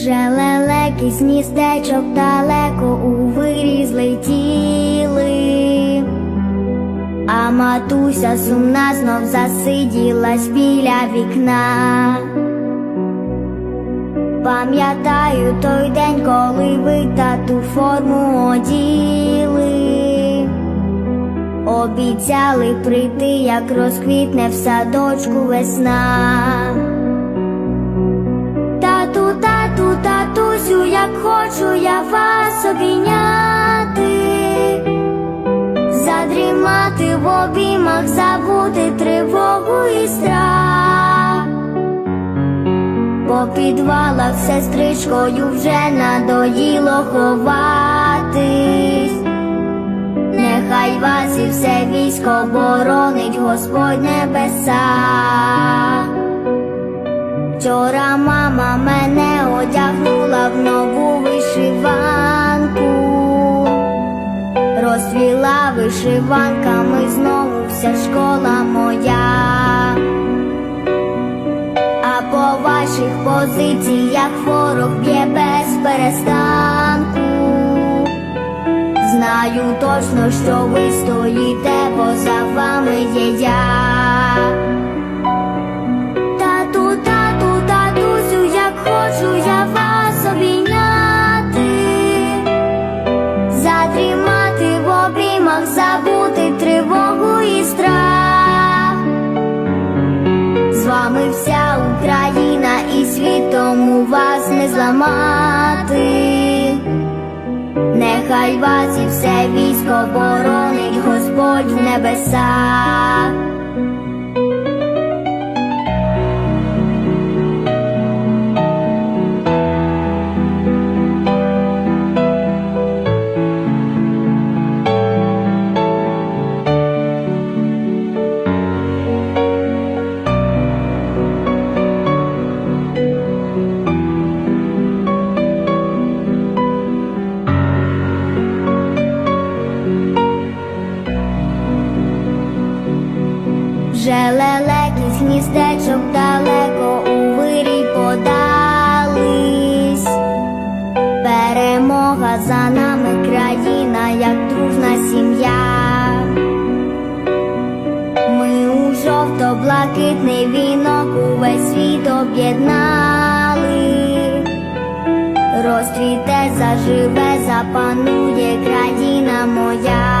Вже лелеки з гніздечок далеко у вирі злетіли, а матуся сумна знов засиділась біля вікна. Пам'ятаю той день, коли ви тату форму оділи, обіцяли прийти, як розквітне в садочку весна. Хочу я вас обійняти, задрімати в обіймах, забути тривогу і страх. По підвалах сестричкою вже надоїло ховатись. Нехай вас і все військо боронить Господь небеса. Вишиванками знову вся школа моя, а по ваших позиціях ворог б'є без перестанку. Знаю точно, що ви стоїте, бо за вами є я. Вами вся Україна і світом у вас не зламати. Нехай вас і все військо боронить Господь в небесах. Вже гніздечок далеко у вирій подались. Перемога за нами країна, як дружна сім'я. Ми у жовто-блакитний вінок увесь світ об'єднали. Розцвіте, заживе, запанує країна моя.